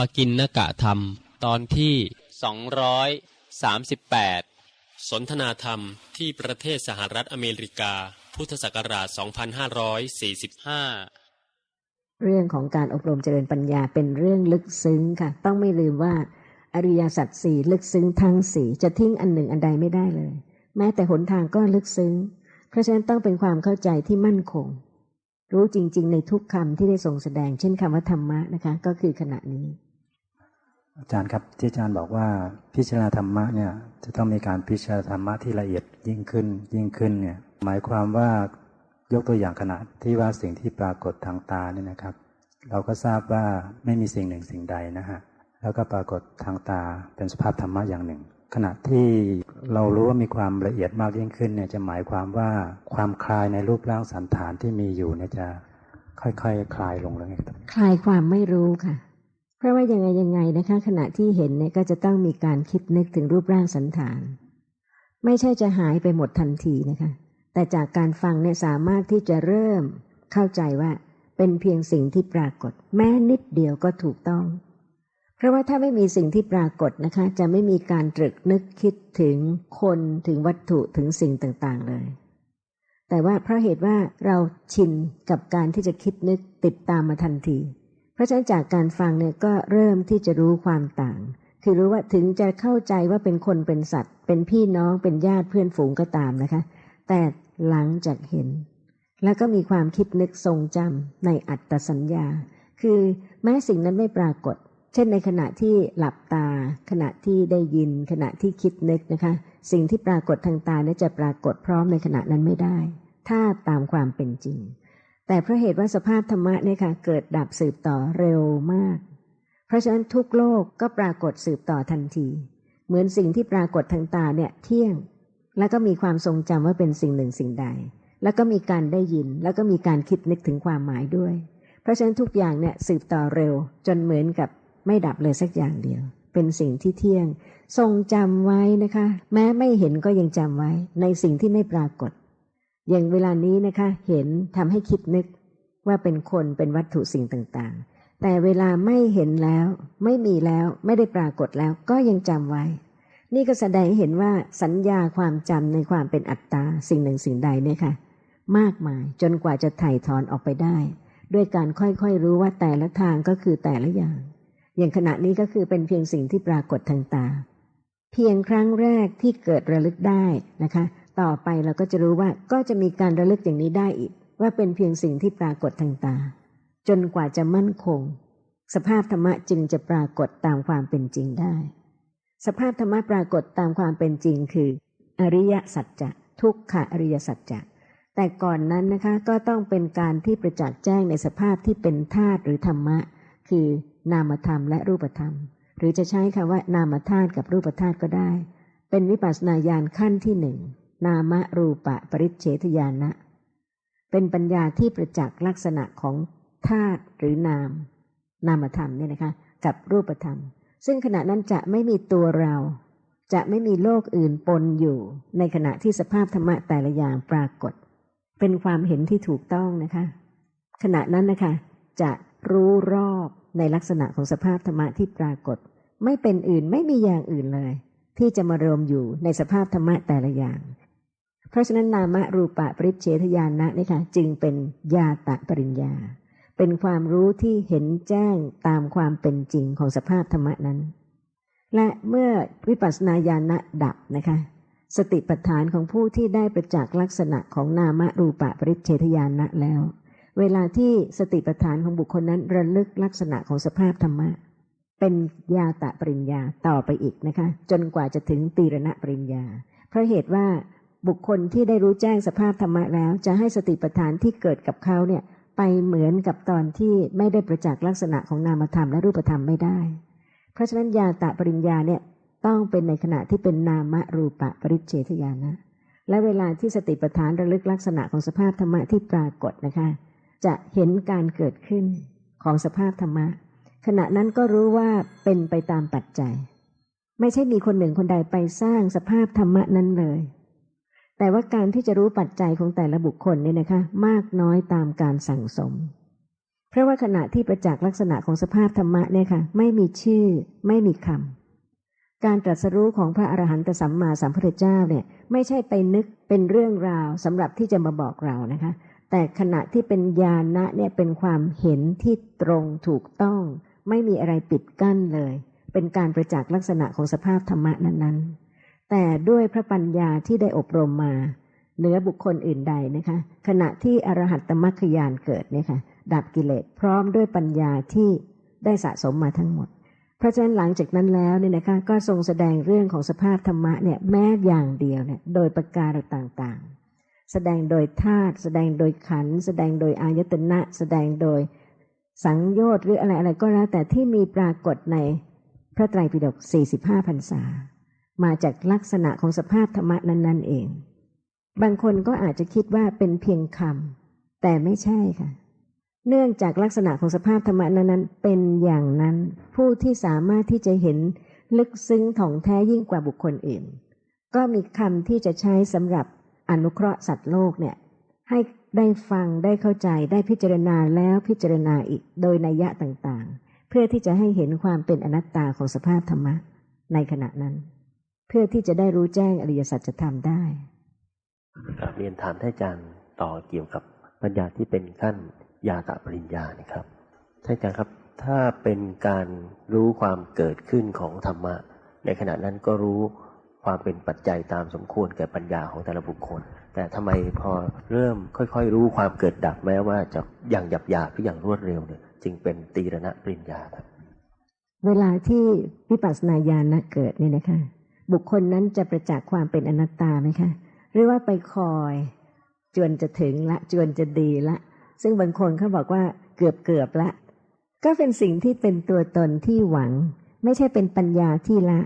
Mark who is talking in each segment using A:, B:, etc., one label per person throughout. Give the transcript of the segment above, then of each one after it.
A: ปกินนกะธรรม ตอนที่ 238 สนทนาธรรมที่ประเทศสหรัฐอเมริกา พุทธศักราช 2545
B: เรื่องของการอบรมเจริญปัญญาเป็นเรื่องลึกซึ้งค่ะ ต้องไม่ลืมว่า อริยสัจสี่ลึกซึ้งทั้งสี่จะทิ้งอันหนึ่งอันใดไม่ได้เลย แม้แต่หนทางก็ลึกซึ้ง เพราะฉะนั้นต้องเป็นความเข้าใจที่มั่นคงรู้จริง ๆ ในทุกคำที่ได้ทรงแสดง เช่นคำว่าธรรมะนะคะ ก็คือขณะนี้
C: อาจารย์ครับที่อาจารย์บอกว่าพิจารณาธรรมะเนี่ยจะต้องมีการพิจารณาธรรมะที่ละเอียดยิ่งขึ้นยิ่งขึ้นเนี่ยหมายความว่ายกตัวอย่างขณะที่ว่าสิ่งที่ปรากฏทางตาเนี่ยนะครับ เราก็ทราบว่าไม่มีสิ่งหนึ่งสิ่งใดนะฮะแล้วก็ปรากฏทางตาเป็นสภาพธรรมะอย่างหนึ่ง ขณะที่เรารู้ว่ามีความละเอียดมากยิ่งขึ้นเนี่ยจะหมายความว่าความคลายในรูปร่างสันฐานที่มีอยู่เนี่ยจะค่อยๆคคลายลงเลยครับ
B: คลายความไม่รู้ค่ะ เพราะว่ายังไงยังไงนะคะ ขณะที่เห็นเนี่ยก็จะต้องมีการคิดนึกถึงรูปร่างสันฐาน ไม่ใช่จะหายไปหมดทันทีนะคะ แต่จากการฟังเนี่ยสามารถที่จะเริ่มเข้าใจว่าเป็นเพียงสิ่งที่ปรากฏ แม้นิดเดียวก็ถูกต้อง เพราะว่าถ้าไม่มีสิ่งที่ปรากฏนะคะ จะไม่มีการตรึกนึกคิดถึงคนถึงวัตถุถึงสิ่งต่างๆเลยแต่ว่าเพราะเหตุว่าเราชินกับการที่จะคิดนึกติดตามมาทันที ราะฉะนั้นจากการฟังเนี่ยก็เริ่มที่จะรู้ความต่าง คือรู้ว่าถึงจะเข้าใจว่าเป็นคนเป็นสัตว์ เป็นพี่น้องเป็นญาติเพื่อนฝูงก็ตามนะคะ แต่หลังจากเห็น แล้วก็มีความคิดนึกทรงจำในอัตตสัญญา คือแม้สิ่งนั้นไม่ปรากฏ เช่นในขณะที่หลับตา ขณะที่ได้ยิน ขณะที่คิดนึกนะคะ สิ่งที่ปรากฏทางตาเนี่ยจะปรากฏพร้อมในขณะนั้นไม่ได้ ถ้าตามความเป็นจริง แต่เพราะเหตุว่าสภาพธรรมะเนี่ยค่ะเกิดดับสืบต่อเร็วมาก เพราะฉะนั้นทุกโลกก็ปรากฏสืบต่อทันที เหมือนสิ่งที่ปรากฏทางตาเนี่ยเที่ยง แล้วก็มีความทรงจำว่าเป็นสิ่งหนึ่งสิ่งใด แล้วก็มีการได้ยิน แล้วก็มีการคิดนึกถึงความหมายด้วย เพราะฉะนั้นทุกอย่างเนี่ยสืบต่อเร็ว จนเหมือนกับไม่ดับเลยสักอย่างเดียว เป็นสิ่งที่เที่ยง ทรงจำไว้นะคะ แม้ไม่เห็นก็ยังจำไว้ ในสิ่งที่ไม่ปรากฏ อย่างเวลานี้นะคะ เห็นทำให้คิดนึกว่าเป็นคนเป็นวัตถุสิ่งต่างๆ แต่เวลาไม่เห็นแล้ว ไม่มีแล้วไม่ได้ปรากฏแล้วก็ยังจำไว้ นี่ก็แสดงให้เห็นว่าสัญญาความจำในความเป็นอัตตาสิ่งหนึ่งสิ่งใดเนี่ยค่ะ มากมายจนกว่าจะถ่ายถอนออกไปได้ ด้วยการค่อยๆรู้ว่าแต่ละทางก็คือแต่ละอย่าง อย่างขณะนี้ก็คือเป็นเพียงสิ่งที่ปรากฏทางตา เพียงครั้งแรกที่เกิดระลึกได้นะคะ ต่อไปเราก็จะรู้ว่าก็จะมีการระลึกอย่างนี้ได้อีก ว่าเป็นเพียงสิ่งที่ปรากฏทางตา จนกว่าจะมั่นคง สภาพธรรมะจึงจะปรากฏตามความเป็นจริงได้ สภาพธรรมะปรากฏตามความเป็นจริงคือ อริยสัจจะทุกขะอริยสัจจะแต่ก่อนนั้นนะคะก็ต้องเป็นการที่ประจักษ์แจ้งในสภาพที่เป็นธาตุหรือธรรมะ คือนามธรรมและรูปธรรม หรือจะใช้คำว่านามธาตุกับรูปธาตุก็ได้ เป็นวิปัสสนาญาณขั้นที่หนึ่ง นามรูปะปริเฉทญาณะ เป็นปัญญาที่ประจักษ์ลักษณะของธาตุหรือนาม นามธรรมเนี่ยนะคะ กับรูปธรรม ซึ่งขณะนั้นจะไม่มีตัวเรา จะไม่มีโลกอื่นปนอยู่ ในขณะที่สภาพธรรมะแต่ละอย่างปรากฏ เป็นความเห็นที่ถูกต้องนะคะ ขณะนั้นนะคะ จะรู้รอบในลักษณะของสภาพธรรมะที่ปรากฏ ไม่เป็นอื่นไม่มีอย่างอื่นเลย ที่จะมารวมอยู่ในสภาพธรรมะแต่ละอย่าง เพราะฉะนั้นนามรูปะปริเฉทญาณะนี่ค่ะจึงเป็นญาตะปริญญา เป็นความรู้ที่เห็นแจ้งตามความเป็นจริงของสภาพธรรมนั้น และเมื่อวิปัสสนาญาณะดับนะคะ สติปัฏฐานของผู้ที่ได้ประจักษ์ลักษณะของนามรูปะปริเฉทญาณะแล้ว เวลาที่สติปัฏฐานของบุคคลนั้นระลึกลักษณะของสภาพธรรมะเป็นญาตะปริญญาต่อไปอีกนะคะ จนกว่าจะถึงตีรณะปริญญา เพราะเหตุว่า บุคคลที่ได้รู้แจ้งสภาพธรรมะแล้ว จะให้สติปัฏฐานที่เกิดกับเขาเนี่ยไปเหมือนกับตอนที่ไม่ได้ประจักษ์ลักษณะของนามธรรมและรูปธรรมไม่ได้ เพราะฉะนั้นญาตะปริญญาเนี่ยต้องเป็นในขณะที่เป็นนามรูปะปริเฉทญาณะและเวลาที่สติปัฏฐานระลึกลักษณะของสภาพธรรมะที่ปรากฏนะคะ จะเห็นการเกิดขึ้นของสภาพธรรมะ ขณะนั้นก็รู้ว่าเป็นไปตามปัจจัย ไม่ใช่มีคนหนึ่งคนใดไปสร้างสภาพธรรมะนั้นเลย แต่ว่าการที่จะรู้ปัจจัยของแต่ละบุคคลเนี่ยนะคะ มากน้อยตามการสั่งสม เพราะว่าขณะที่ประจักษ์ลักษณะของสภาพธรรมะเนี่ยค่ะ ไม่มีชื่อ ไม่มีคำการตรัสรู้ของพระอรหันตสัมมาสัมพุทธเจ้าเนี่ย ไม่ใช่ไปนึกเป็นเรื่องราวสำหรับที่จะมาบอกเรานะคะ แต่ขณะที่เป็นญาณะเนี่ยเป็นความเห็นที่ตรงถูกต้อง ไม่มีอะไรปิดกั้นเลย เป็นการประจักษ์ลักษณะของสภาพธรรมะนั้นๆ แต่ด้วยพระปัญญาที่ได้อบรมมาเหนือบุคคลอื่นใดนะคะ ขณะที่อรหัตตมรรคยานเกิดเนี่ยค่ะดับกิเลสพร้อมด้วยปัญญาที่ได้สะสมมาทั้งหมด เพราะฉะนั้นหลังจากนั้นแล้วเนี่ยนะคะก็ทรงแสดงเรื่องของสภาพธรรมะเนี่ยแม้อย่างเดียวเนี่ยโดยประการต่างๆ แสดงโดยธาตุแสดงโดยขันแสดงโดยอายตนะ แสดงโดยสังโยชน์หรืออะไรอะไรก็แล้วแต่ที่มีปรากฏในพระไตรปิฎก45พรรษา มาจากลักษณะของสภาพธรรมะนั้น ๆ เอง บางคนก็อาจจะคิดว่าเป็นเพียงคำแต่ไม่ใช่ค่ะ เนื่องจากลักษณะของสภาพธรรมะนั้นๆ เป็นอย่างนั้น ผู้ที่สามารถที่จะเห็นลึกซึ้งถ่องแท้ยิ่งกว่าบุคคลอื่น ก็มีคำที่จะใช้สำหรับอนุเคราะห์สัตว์โลกเนี่ย ให้ได้ฟังได้เข้าใจได้พิจารณาแล้วพิจารณาอีกโดยนัยยะต่างๆ เพื่อที่จะให้เห็นความเป็นอนัตตาของสภาพธรรมะในขณะนั้น เพื่อที่จะได้รู้แจ้งอริยสัจธรรมได้
D: กราบเรียนถามท่านอาจารย์ต่อเกี่ยวกับปัญญาที่เป็นขั้นยาตะปริญญานะครับท่านอาจารย์ครับ ถ้าเป็นการรู้ความเกิดขึ้นของธรรมะ ในขณะนั้นก็รู้ความเป็นปัจจัยตามสมควรแก่ปัญญาของแต่ละบุคคล แต่ทำไมพอเริ่มค่อยๆ รู้ความเกิดดับแม้ว่าจะอย่างหยาบหยาบหรืออย่างรวดเร็วเนี่ยจึงเป็นตีรณะปริญญาครับ
B: เวลาที่วิปัสสนาญาณเกิดเนี่ยนะคะ บุคคลนั้นจะประจักษ์ความเป็นอนัตตาไหมคะ หรือว่าไปคอย จวนจะถึงละ จวนจะดีละ ซึ่งบางคนเขาบอกว่าเกือบเกือบละ ก็เป็นสิ่งที่เป็นตัวตนที่หวัง ไม่ใช่เป็นปัญญาที่ละ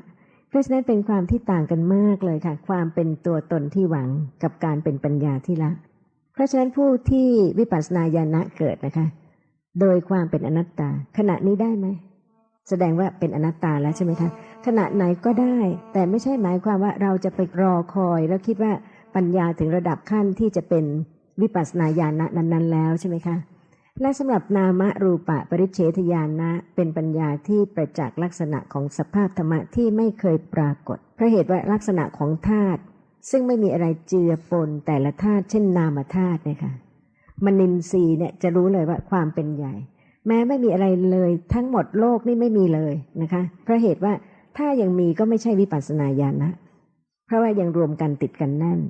B: เพราะฉะนั้นเป็นความที่ต่างกันมากเลยค่ะ ความเป็นตัวตนที่หวังกับการเป็นปัญญาที่ละ เพราะฉะนั้นผู้ที่วิปัสสนาญาณเกิดนะคะ โดยความเป็นอนัตตาขณะนี้ได้ไหมแสดงว่าเป็นอนัตตาแล้วใช่ไหมคะ ขณะไหนก็ได้ แต่ไม่ใช่หมายความว่าเราจะไปรอคอย แล้วคิดว่าปัญญาถึงระดับขั้นที่จะเป็นวิปัสสนาญาณนั้น ๆ แล้วใช่ไหมคะ และสำหรับนามรูปะปริเฉทญาณะเป็นปัญญาที่ประจักษ์ลักษณะของสภาพธรรมะที่ไม่เคยปรากฏเพราะเหตุว่าลักษณะของธาตุซึ่งไม่มีอะไรเจือปนแต่ละธาตุเช่นนามธาตุเนี่ยค่ะมนินทรีเนี่ยจะรู้เลยว่าความเป็นใหญ่ แม้ไม่มีอะไรเลย ทั้งหมดโลกนี่ไม่มีเลยนะคะเพราะเหตุว่า ถ้ายังมีก็ไม่ใช่วิปัสสนาญาณนะเพราะว่ายังรวมกันติดกันแน่น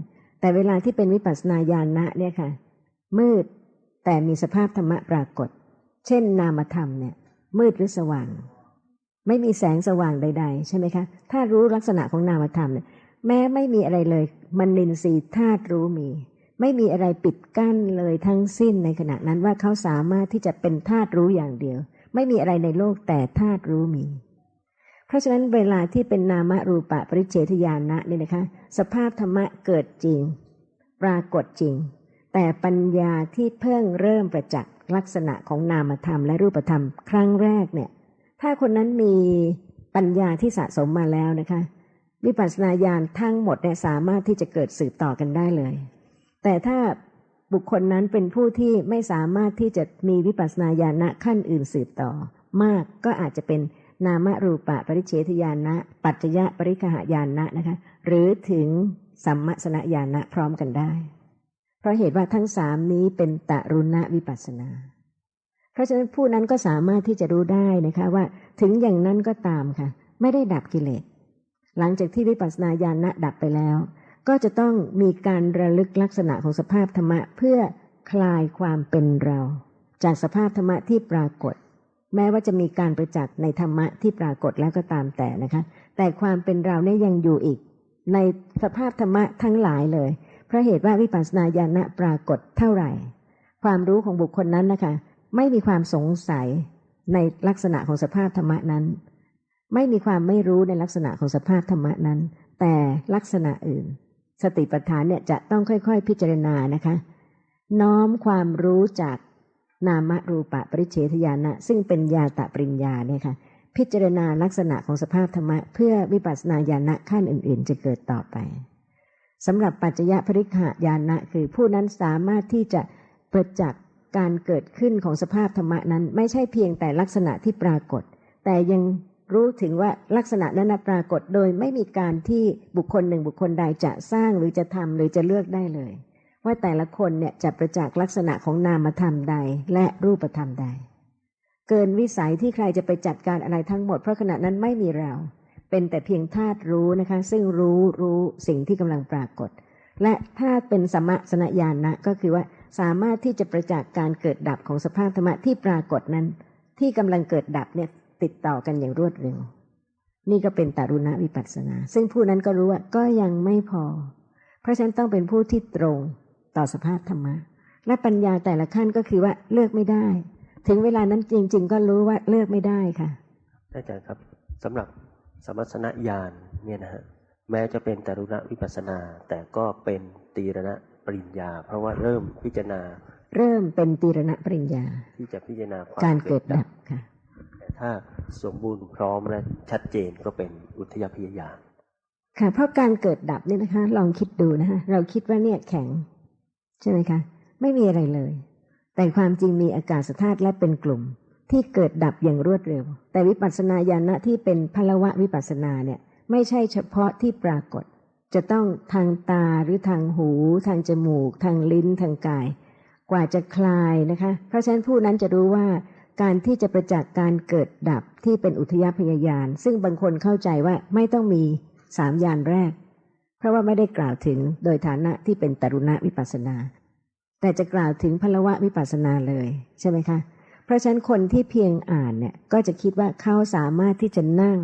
B: แต่เวลาที่เป็นวิปัสสนาญาณะเนี่ยค่ะ มืดแต่มีสภาพธรรมะปรากฏ เช่น นามธรรมเนี่ย มืดหรือสว่าง ไม่มีแสงสว่างใด ๆ ใช่ไหมคะ ถ้ารู้ลักษณะของนามธรรมเนี่ยแม้ไม่มีอะไรเลย มันนินทรีย์ธาตุรู้มี ไม่มีอะไรปิดกั้นเลยทั้งสิ้นในขณะนั้นว่าเขาสามารถที่จะเป็นธาตุรู้อย่างเดียว ไม่มีอะไรในโลกแต่ธาตุรู้มี ราะฉะนั้นเวลาที่เป็นนามรูปะปริเฉทญาณะนี่นะคะ สภาพธรรมะเกิดจริง ปรากฏจริง แต่ปัญญาที่เพิ่งเริ่มประจักษ์ลักษณะของนามธรรมและรูปธรรม ครั้งแรกเนี่ย ถ้าคนนั้นมีปัญญาที่สะสมมาแล้วนะคะ วิปัสสนาญาณทั้งหมดเนี่ยสามารถที่จะเกิดสืบต่อกันได้เลย แต่ถ้าบุคคลนั้นเป็นผู้ที่ไม่สามารถที่จะมีวิปัสสนาญาณขั้นอื่นสืบต่อ มากก็อาจจะเป็น นามรูปะปริเฉทญาณะปัจจยะปริคหายานะนะคะ หรือถึงสัมมสนญาณะพร้อมกันได้ เพราะเหตุว่าทั้งสามนี้เป็นตรุณวิปัสนา เพราะฉะนั้นผู้นั้นก็สามารถที่จะรู้ได้นะคะว่า ถึงอย่างนั้นก็ตามค่ะ ไม่ได้ดับกิเลส หลังจากที่วิปัสสนาญาณะดับไปแล้ว ก็จะต้องมีการระลึกลักษณะของสภาพธรรมะเพื่อคลายความเป็นเรา จากสภาพธรรมะที่ปรากฏ แม้ว่าจะมีการประจักษ์ในธรรมะที่ปรากฏแล้วก็ตามแต่นะคะ แต่ความเป็นเราเนี่ยยังอยู่อีก ในสภาพธรรมะทั้งหลายเลย เพราะเหตุว่าวิปัสสนาญาณะปรากฏเท่าไหร่ ความรู้ของบุคคลนั้นนะคะ ไม่มีความสงสัยในลักษณะของสภาพธรรมะนั้น ไม่มีความไม่รู้ในลักษณะของสภาพธรรมะนั้น แต่ลักษณะอื่น สติปัฏฐานเนี่ยจะต้องค่อยๆ พิจารณานะคะ น้อมความรู้จาก นามรูปะปริเฉทญาณะซึ่งเป็นญาตะปริญญาเนี่ยค่ะพิจารณาลักษณะของสภาพธรรมะ เพื่อวิปัสสนาญาณะขั้นอื่น ๆ จะเกิดต่อไปสำหรับปัจจยปริคหายานะคือผู้นั้นสามารถที่จะประจักษ์การเกิดขึ้นของสภาพธรรมะนั้น ไม่ใช่เพียงแต่ลักษณะที่ปรากฏ แต่ยังรู้ถึงว่าลักษณะนั้นปรากฏโดยไม่มีการที่บุคคลหนึ่งบุคคลใดจะสร้างหรือจะทำหรือจะเลือกได้เลย ว่าแต่ละคนเนี่ยจะประจักษ์ลักษณะของนามธรรมใดและรูปธรรมใด เกินวิสัยที่ใครจะไปจัดการอะไรทั้งหมดเพราะขณะนั้นไม่มีเรา เป็นแต่เพียงธาตุรู้นะคะ ซึ่งรู้รู้สิ่งที่กำลังปรากฏ และถ้าเป็นสมะสนญาณะก็คือว่าสามารถที่จะประจักษ์การเกิดดับของสภาพธรรมะที่ปรากฏนั้น ที่กำลังเกิดดับเนี่ยติดต่อกันอย่างรวดเร็ว นี่ก็เป็นตารุณวิปัสสนา ซึ่งผู้นั้นก็รู้ว่าก็ยังไม่พอ เพราะฉะนั้นต้องเป็นผู้ที่ตรง ต่อสภาพธรรมะ และปัญญาแต่ละขั้นก็คือว่าเลือกไม่ได้ ถึงเวลานั้นจริง ๆ ก็รู้ว่าเลือกไม่ได้ค่ะ
D: อาจารย์ครับสำหรับสมัสนญาณเนี่ยนะฮะแม้จะเป็นตรุณวิปัสสนา แต่ก็เป็นตีรณะปริญญา เพราะว่าเริ่มพิจารณา
B: เริ่มเป็นตีรณปริญญา
D: ที่จะพิจารณาความ
B: การเกิดดับค่ะ
D: แต่ถ้าสมบูรณ์พร้อมและชัดเจนก็เป็นอุทยพยญาณ
B: ค่ะเพราะการเกิดดับเนี่ยนะคะ ลองคิดดูนะคะเราคิดว่าเนี่ยแข็ง ใช่ไหมคะ ไม่มีอะไรเลย แต่ความจริงมีอากาศธาตุและเป็นกลุ่ม ที่เกิดดับอย่างรวดเร็ว แต่วิปัสสนาญาณะที่เป็นพลวะวิปัสสนาเนี่ยไม่ใช่เฉพาะที่ปรากฏ จะต้องทางตาหรือทางหู ทางจมูก ทางลิ้นทางกาย กว่าจะคลายนะคะ เพราะฉะนั้นผู้นั้นจะรู้ว่าการที่จะประจักษ์การเกิดดับที่เป็นอุทยพยายาน ซึ่งบางคนเข้าใจว่าไม่ต้องมีสามยานแรก ราะว่าไม่ได้กล่าวถึงโดยฐานะที่เป็นตรุณวิปัสนา แต่จะกล่าวถึงพลวะวิปัสสนาเลยใช่ไหมคะ เพราะฉะนั้นคนที่เพียงอ่านเนี่ยก็จะคิดว่าเขาสามารถที่จะนั่ง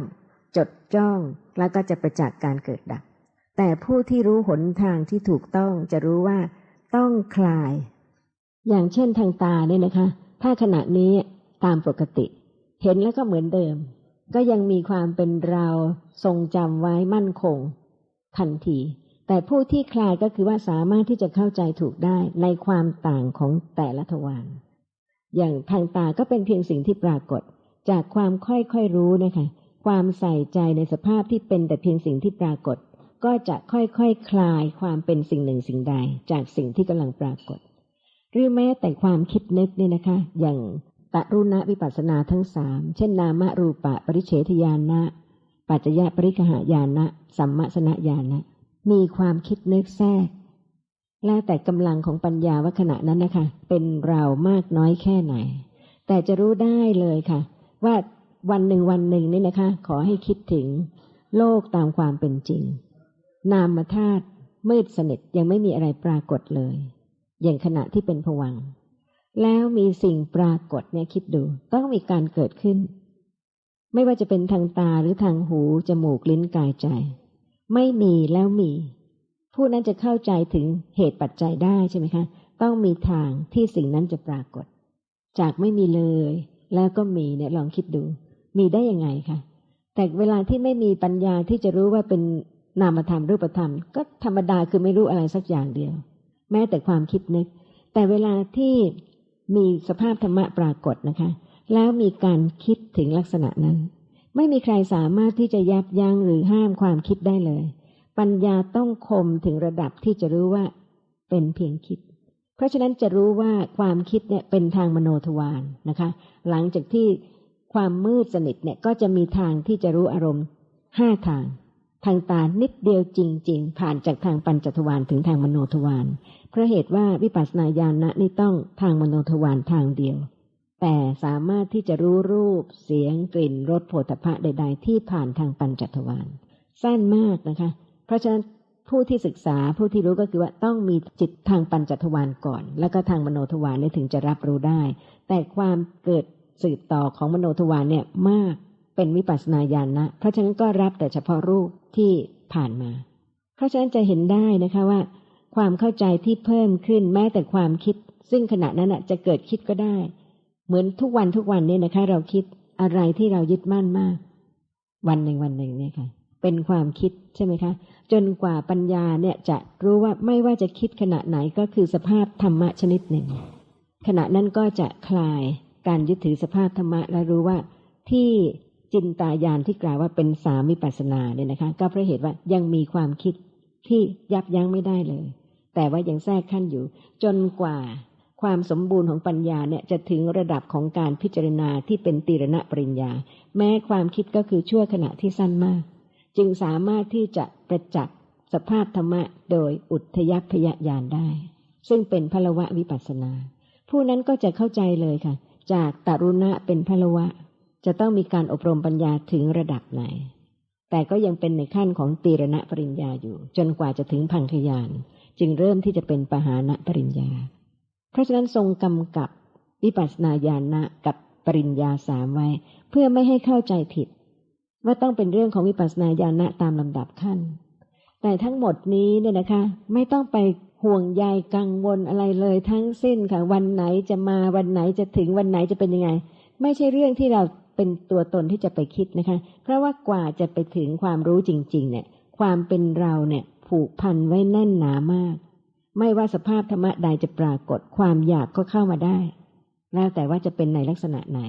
B: จดจ้อง แล้วก็จะประจักษ์การเกิดดับ แต่ผู้ที่รู้หนทางที่ถูกต้องจะรู้ว่าต้องคลาย อย่างเช่นทางตาเนี่ยนะคะ ถ้าขณะนี้ตามปกติ เห็นแล้วก็เหมือนเดิม ก็ยังมีความเป็นเราทรงจำไว้มั่นคง ทันที แต่ผู้ที่คลายก็คือว่าสามารถที่จะเข้าใจถูกได้ในความต่างของแต่ละทวารอย่างทางตาก็เป็นเพียงสิ่งที่ปรากฏ จากความค่อยๆรู้นะคะความใส่ใจในสภาพที่เป็นแต่เพียงสิ่งที่ปรากฏ ก็จะค่อยๆคคลายความเป็นสิ่งหนึ่งสิ่งใด จากสิ่งที่กำลังปรากฏ หรือแม้แต่ความคิดนึกเนี่ยนะคะ อย่างตะรุณวิปัสสนาทั้งสามเช่น นามรูปะปริเฉทญาณะ ปัจจยปริกหายานะสัมมสนญาณะมีความคิดนึกแทรก แล้วแต่กำลังของปัญญาว่าขณะนั้นนะคะ เป็นเรามากน้อยแค่ไหน แต่จะรู้ได้เลยค่ะ ว่าวันหนึ่งวันหนึ่งนี่นะคะ ขอให้คิดถึงโลกตามความเป็นจริง นามธาตุมืดสนิทยังไม่มีอะไรปรากฏเลย อย่างขณะที่เป็นผวัง แล้วมีสิ่งปรากฏเนี่ยคิดดู ต้องมีการเกิดขึ้น ไม่ว่าจะเป็นทางตาหรือทางหู จมูกลิ้นกายใจ ไม่มีแล้วมี ผู้นั้นจะเข้าใจถึงเหตุปัจจัยได้ใช่ไหมคะ ต้องมีทางที่สิ่งนั้นจะปรากฏ จากไม่มีเลย แล้วก็มีเนี่ยลองคิดดู มีได้ยังไงคะแต่เวลาที่ไม่มีปัญญาที่จะรู้ว่าเป็นนามธรรมรูปธรรม ก็ธรรมดาคือไม่รู้อะไรสักอย่างเดียว แม้แต่ความคิดนึก แต่เวลาที่มีสภาพธรรมะปรากฏนะคะ แล้วมีการคิดถึงลักษณะนั้น ไม่มีใครสามารถที่จะยับยั้งหรือห้ามความคิดได้เลย ปัญญาต้องคมถึงระดับที่จะรู้ว่า เป็นเพียงคิด เพราะฉะนั้นจะรู้ว่าความคิดเนี่ยเป็นทางมโนทวารนะคะ หลังจากที่ความมืดสนิทเนี่ยก็จะมีทางที่จะรู้อารมณ์ห้าทาง ทางตานิดเดียวจริง ๆ ผ่านจากทางปัญจทวารถึงทางมโนทวารเพราะเหตุว่าวิปัสสนาญาณะนี่ต้องทางมโนทวารทางเดียว แต่สามารถที่จะรู้รูปเสียงกลิ่นรสโผฏฐะใด ๆ ที่ผ่านทางปัญจทวารสั้นมากนะคะ เพราะฉะนั้นผู้ที่ศึกษาผู้ที่รู้ก็คือว่าต้องมีจิตทางปัญจทวารก่อน แล้วก็ทางมโนทวารนี่ถึงจะรับรู้ได้ แต่ความเกิดสืบต่อของมโนทวารเนี่ยมากเป็นวิปัสสนาญาณนะ เพราะฉะนั้นก็รับแต่เฉพาะรูปที่ผ่านมา เพราะฉะนั้นจะเห็นได้นะคะว่า ความเข้าใจที่เพิ่มขึ้นแม้แต่ความคิด ซึ่งขณะนั้นจะเกิดคิดก็ได้ เหมือนทุกวันทุกวันเนี่ยนะคะ เราคิดอะไรที่เรายึดมั่นมาก วันหนึ่งวันหนึ่งเนี่ยค่ะ เป็นความคิดใช่ไหมคะ จนกว่าปัญญาเนี่ยจะรู้ว่าไม่ว่าจะคิดขณะไหนก็คือสภาพธรรมะชนิดหนึ่ง ขณะนั้นก็จะคลายการยึดถือสภาพธรรมะและรู้ว่าที่จินตายานที่กล่าวว่าเป็นสามิปัสนาเนี่ยนะคะ ก็เพราะเหตุว่ายังมีความคิดที่ยับยั้งไม่ได้เลย แต่ว่ายังแทรกขั้นอยู่ จนกว่า ความสมบูรณ์ของปัญญาเนี่ยจะถึงระดับของการพิจารณาที่เป็นตีรณปริญญา แม้ความคิดก็คือชั่วขณะที่สั้นมาก จึงสามารถที่จะประจักษ์สภาพธรรมะโดยอุทยพยญาณได้ ซึ่งเป็นพลวะวิปัสนา ผู้นั้นก็จะเข้าใจเลยค่ะ จากตรุณะเป็นพลวะ จะต้องมีการอบรมปัญญาถึงระดับไหน แต่ก็ยังเป็นในขั้นของตีรณปริญญาอยู่ จนกว่าจะถึงพังคยาน จึงเริ่มที่จะเป็นปหานะปริญญา เพราะฉะนั้นทรงกำกับวิปัสสนาญาณะกับปริญญาสามไว้ เพื่อไม่ให้เข้าใจผิด ว่าต้องเป็นเรื่องของวิปัสสนาญาณะตามลำดับขั้น แต่ทั้งหมดนี้เนี่ยนะคะ ไม่ต้องไปห่วงใยกังวลอะไรเลยทั้งสิ้นค่ะ วันไหนจะมาวันไหนจะถึงวันไหนจะเป็นยังไง ไม่ใช่เรื่องที่เราเป็นตัวตนที่จะไปคิดนะคะ เพราะว่ากว่าจะไปถึงความรู้จริง ๆ เนี่ย ความเป็นเราเนี่ยผูกพันไว้แน่นหนามาก ไม่ว่าสภาพธรรมะใดจะปรากฏความอยากก็เข้ามาได้ แล้วแต่ว่าจะเป็นในลักษณะไหน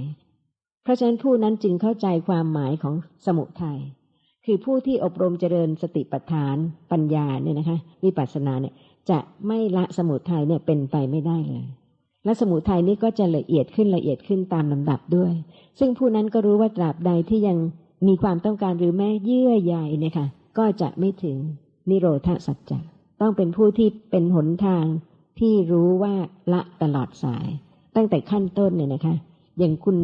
B: เพราะฉะนั้นผู้นั้นจึงเข้าใจความหมายของสมุทัยคือผู้ที่อบรมเจริญสติปัฏฐานปัญญาเนี่ยนะคะวิปัสสนาเนี่ยจะไม่ละสมุทัยเนี่ยเป็นไปไม่ได้เลย และสมุทัยนี้ก็จะละเอียดขึ้นละเอียดขึ้นตามลำดับด้วย ซึ่งผู้นั้นก็รู้ว่าตราบใดที่ยังมีความต้องการหรือแม้เยื่อใยเนี่ยค่ะก็จะไม่ถึงนิโรธสัจจะ ต้องเป็นผู้ที่เป็นหนทางที่รู้ว่าละตลอดสาย ตั้งแต่ขั้นต้นเนี่ยนะคะ อย่างคุณ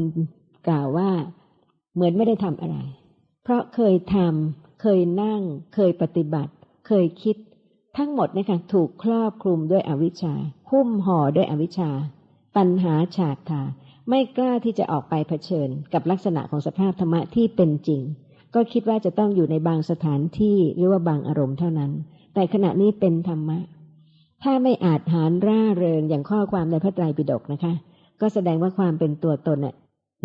B: กล่าวว่าเหมือนไม่ได้ทำอะไร เพราะเคยทำเคยนั่ง เคยปฏิบัติ เคยคิด ทั้งหมดเนี่ยค่ะถูกครอบคลุมด้วยอวิชชาหุ้มห่อด้วยอวิชชา ปัญหาฉาดทาไม่กล้าที่จะออกไปเผชิญ กับลักษณะของสภาพธรรมะที่เป็นจริง ก็คิดว่าจะต้องอยู่ในบางสถานที่หรือว่าบางอารมณ์เท่านั้น แต่ขณะนี้เป็นธรรมะ ถ้าไม่อาจหารร่าเริงอย่างข้อความในพระไตรปิฎกนะคะ ก็แสดงว่าความเป็นตัวตนเน่ย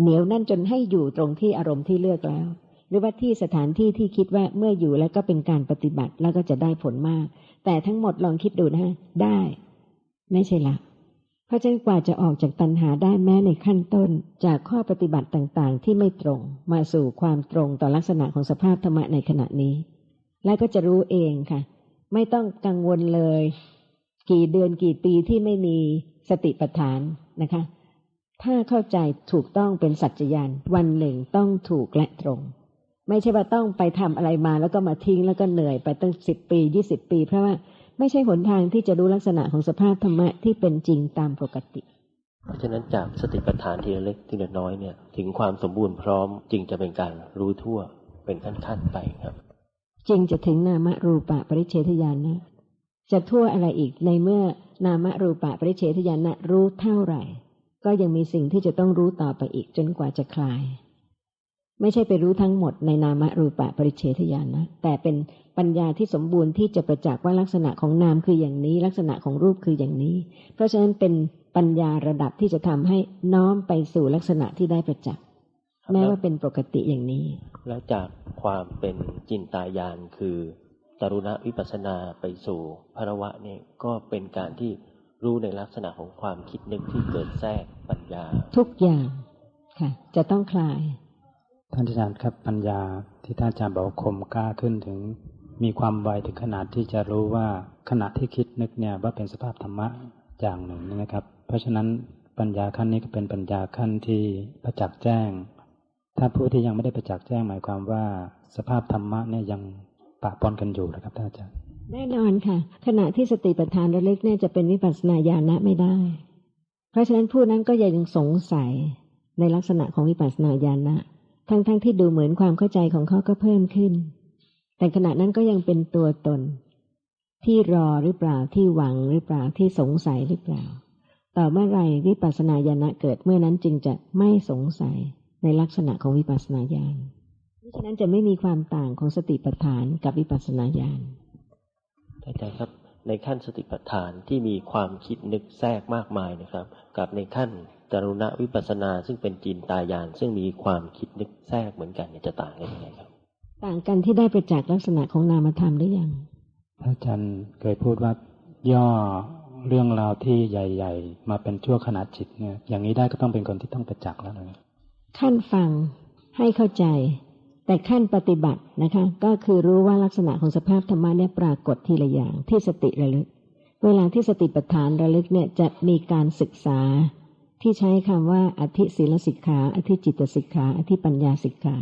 B: เหนียวนั่นจนให้อยู่ตรงที่อารมณ์ที่เลือกแล้ว หรือว่าที่สถานที่ที่คิดว่าเมื่ออยู่แล้วก็เป็นการปฏิบัติแล้วก็จะได้ผลมาก แต่ทั้งหมดลองคิดดูนะฮะได้ ไม่ใช่ละเพราะฉะนั้นกว่าจะออกจากตัณหาได้แม้ในขั้นต้น จากข้อปฏิบัติต่างๆ ที่ไม่ตรง มาสู่ความตรงต่อลักษณะของสภาพธรรมะในขณะนี้ และก็จะรู้เองค่ะ ไม่ต้องกังวลเลย กี่เดือนกี่ปีที่ไม่มีสติปัฏฐานนะคะ ถ้าเข้าใจถูกต้องเป็นสัจจยานวันหนึ่งต้องถูกและตรง ไม่ใช่ว่าต้องไปทำอะไรมาแล้วก็มาทิ้งแล้วก็เหนื่อยไปตั้งสิบปียี่สิบปี เพราะว่าไม่ใช่หนทางที่จะรู้ลักษณะของสภาพธรรมะที่เป็นจริงตามปกติ
D: เพราะฉะนั้นจากสติปัฏฐานทีละเล็กทีละน้อยเนี่ย ถึงความสมบูรณ์พร้อมจึงจะเป็นการรู้ทั่วเป็นขั้นๆไปครับ
B: จึงจะถึงนามรูปะปริเฉทญาณนะจะทั่วอะไรอีกในเมื่อนามรูปะปริเฉทญาณนะรู้เท่าไหร่ ก็ยังมีสิ่งที่จะต้องรู้ต่อไปอีกจนกว่าจะคลาย ไม่ใช่ไปรู้ทั้งหมดในนามรูปะปริเฉทญาณนะแต่เป็นปัญญาที่สมบูรณ์ที่จะประจักษ์ว่าลักษณะของนามคืออย่างนี้ ลักษณะของรูปคืออย่างนี้ เพราะฉะนั้นเป็นปัญญาระดับที่จะทำให้น้อมไปสู่ลักษณะที่ได้ประจักษ์ แม้ว่าเป็นปกติอย่างนี้
D: แล้วจากความเป็นจินตายานคือ ตรุณวิปัสสนาไปสู่ภรวะเนี่ยก็เป็นการที่รู้ในลักษณะของความคิดนึกที่เกิดแทรกปัญญา
B: ทุกอย่างค่ะ จะต้องคลาย
C: ท่านอาจารย์ครับปัญญาที่ท่านอาจารย์บอกว่าคมกล้าขึ้นถึง มีความไวถึงขนาดที่จะรู้ว่าขณะที่คิดนึกเนี่ยว่าเป็นสภาพธรรมะอย่างหนึ่งนะครับ เพราะฉะนั้นปัญญาขั้นนี้ก็เป็นปัญญาขั้นที่ประจักษ์แจ้ง ถ้าผู้ที่ยังไม่ได้ประจักษ์แจ้งหมายความว่า สภาพธรรมะเนี่ยยังปะปนกันอยู่นะครับท่านอาจารย์
B: แน่นอนค่ะ ขณะที่สติปัฏฐานระลึกเนี่ยจะเป็นวิปัสสนาญาณะไม่ได้ เพราะฉะนั้นผู้นั้นก็ยังสงสัยในลักษณะของวิปัสสนาญาณะทั้งๆทที่ดูเหมือนความเข้าใจของเขาก็เพิ่มขึ้น แต่ขณะนั้นก็ยังเป็นตัวตน ที่รอหรือเปล่าที่หวังหรือเปล่าที่สงสัยหรือเปล่า ต่อเมื่อไรวิปัสสนาญาณะเกิดเมื่อนั้นจึงจะไม่สงสัย ในลักษณะของวิปัสสนาญาณเพราะฉะนั้นจะไม่มีความต่างของสติปัฏฐานกับวิปัสสนาญาณ
D: อาจารย์ครับ ในขั้นสติปัฏฐานที่มีความคิดนึกแทรกมากมายนะครับ กับในขั้นจรุณวิปัสสนา ซึ่งเป็นจีนตายาน ซึ่งมีความคิดนึกแทรกเหมือนกันเนี่ยจะต่างกันยังไงครับ
B: ต่างกันที่ได้ประจักษ์ลักษณะของนามธรรมหรือยัง
C: พระอาจารย์เคยพูดว่าย่อเรื่องราวที่ใหญ่ ๆ มาเป็นชั่วขณะจิตเนี่ย อย่างนี้ได้ก็ต้องเป็นคนที่ต้องประจักษ์แล้วเลย
B: ขั้นฟังให้เข้าใจ แต่ขั้นปฏิบัตินะคะ ก็คือรู้ว่าลักษณะของสภาพธรรมะเนี่ยปรากฏทีละอย่างที่สติระลึก เวลาที่สติปัฏฐานระลึกเนี่ยจะมีการศึกษา ที่ใช้คำว่าอธิศีลสิกขา อธิจิตสิกขา อธิปัญญาสิกขา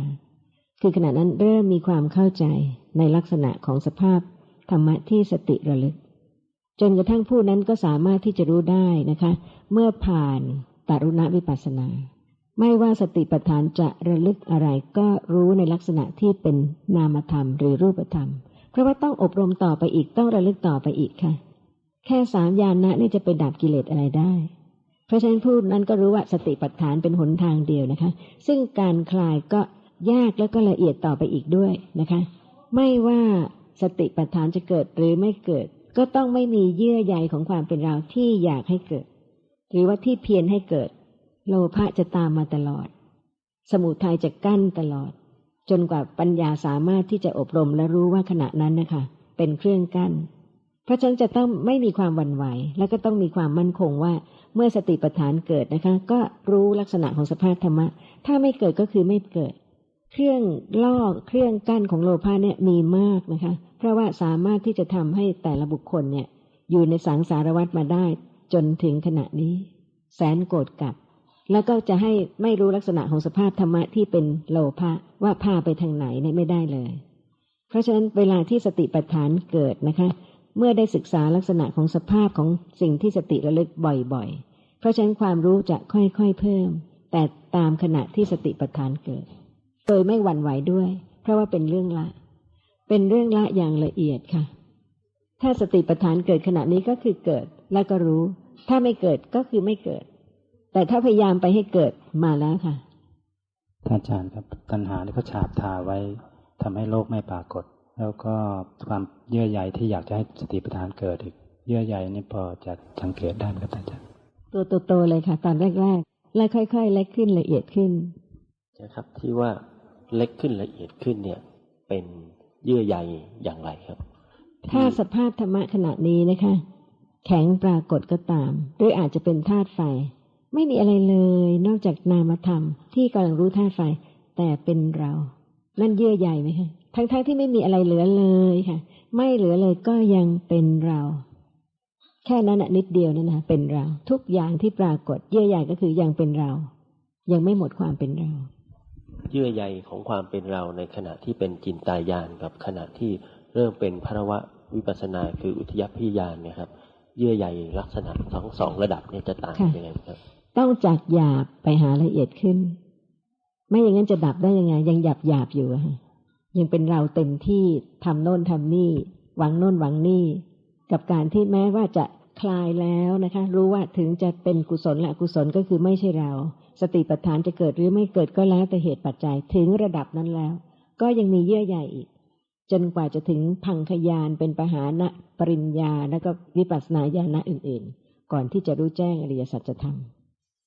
B: คือขณะนั้นเริ่มมีความเข้าใจในลักษณะของสภาพธรรมะที่สติระลึก จนกระทั่งผู้นั้นก็สามารถที่จะรู้ได้นะคะ เมื่อผ่านตารุณวิปัสสนา ไม่ว่าสติปัฏฐานจะระลึกอะไรก็รู้ในลักษณะที่เป็นนามธรรมหรือรูปธรรม เพราะว่าต้องอบรมต่อไปอีกต้องระลึกต่อไปอีกค่ะ แค่สามยานนะนี่จะไปดับกิเลสอะไรได้ เพราะฉะนั้นผู้นั้นก็รู้ว่าสติปัฏฐานเป็นหนทางเดียวนะคะ ซึ่งการคลายก็ยากแล้วก็ละเอียดต่อไปอีกด้วยนะคะ ไม่ว่าสติปัฏฐานจะเกิดหรือไม่เกิด ก็ต้องไม่มีเยื่อใยของความเป็นเราที่อยากให้เกิด หรือว่าที่เพียรให้เกิด โลภะจะตามมาตลอด สมุทัยจะกั้นตลอด จนกว่าปัญญาสามารถที่จะอบรมและรู้ว่าขณะนั้นนะคะ เป็นเครื่องกั้น เพราะฉะนั้นจะต้องไม่มีความหวั่นไหว และก็ต้องมีความมั่นคงว่าเมื่อสติปัฏฐานเกิดนะคะ ก็รู้ลักษณะของสภาพธรรมะ ถ้าไม่เกิดก็คือไม่เกิด เครื่องล่อเครื่องกั้นของโลภะเนี่ยมีมากนะคะ เพราะว่าสามารถที่จะทำให้แต่ละบุคคลเนี่ย อยู่ในสังสารวัฏมาได้ จนถึงขณะนี้ แสนโกรธกับ แล้วก็จะให้ไม่รู้ลักษณะของสภาพธรรมะที่เป็นโลภะว่าพาไปทางไหนเนี่ยไม่ได้เลย เพราะฉะนั้นเวลาที่สติปัฏฐานเกิดนะคะ เมื่อได้ศึกษาลักษณะของสภาพของสิ่งที่สติระลึกบ่อยๆ เพราะฉะนั้นความรู้จะค่อยๆเพิ่ม แต่ตามขณะที่สติปัฏฐานเกิด โดยไม่หวั่นไหวด้วย เพราะว่าเป็นเรื่องละ เป็นเรื่องละอย่างละเอียดค่ะ ถ้าสติปัฏฐานเกิดขณะนี้ก็คือเกิดแล้วก็รู้ ถ้าไม่เกิดก็คือไม่เกิด แต่ถ้าพยายามไปให้เกิดมาแล้วค่ะ
C: ท่านอาจารย์ครับ ตัณหาที่เขาฉาบทาไว้ทำให้โลกไม่ปรากฏ แล้วก็ความเยื่อใยที่อยากจะให้สติปัฏฐานเกิดอีก เยื่อใยนี่พอจะสังเกตได้ไหมครับท่านอาจารย์
B: ตัวโตๆเลยค่ะ ตอนแรกๆแล้วค่อยๆเล็กขึ้นละเอียดขึ้น
D: นะครับ ที่ว่าเล็กขึ้นละเอียดขึ้นเนี่ย เป็นเยื่อใยอย่างไรครับ
B: ถ้าสภาพธรรมะขณะนี้นะคะ แข็งปรากฏก็ตาม หรืออาจจะเป็นธาตุไฟ ไม่มีอะไรเลย นอกจากนามธรรม ที่กำลังรู้ธาตุไฟ แต่เป็นเรา นั่นเยื่อใยไหมคะทั้งๆทที่ไม่มีอะไรเหลือเลยค่ะ ไม่เหลือเลยก็ยังเป็นเรา แค่นั้นน่ะนิดเดียวนั่นนะเป็นเรา ทุกอย่างที่ปรากฏเยื่อใยก็คือยังเป็นเรา ยังไม่หมดความเป็นเรา
D: เยื่อใยของความเป็นเราในขณะที่เป็นจินตายานกับขณะที่เริ่มเป็นภาวะวิปัสสนาคืออุทยพยานเนี่ยครับ เยื่อใยลักษณะทั้งสองระดับเนี่ยจะต่างกันยังไงครับ
B: ต้องจากหยาบไปหาละเอียดขึ้น ไม่อย่างนั้นจะดับได้ยังไง ยังหยาบหยาบอยู่ยังเป็นเราเต็มที่ทำโน่นทำนี่ หวังโน่นหวังนี่ กับการที่แม้ว่าจะคลายแล้วนะคะ รู้ว่าถึงจะเป็นกุศลและกุศลก็คือไม่ใช่เรา สติปัฏฐานจะเกิดหรือไม่เกิดก็แล้วแต่เหตุปัจจัยถึงระดับนั้นแล้ว ก็ยังมีเยื่อใยอีก จนกว่าจะถึงพังคยานเป็นปหานะปริญญา แล้วก็วิปัสสนาญาณะอื่น ๆ ก่อนที่จะรู้แจ้งอริยสัจธรรม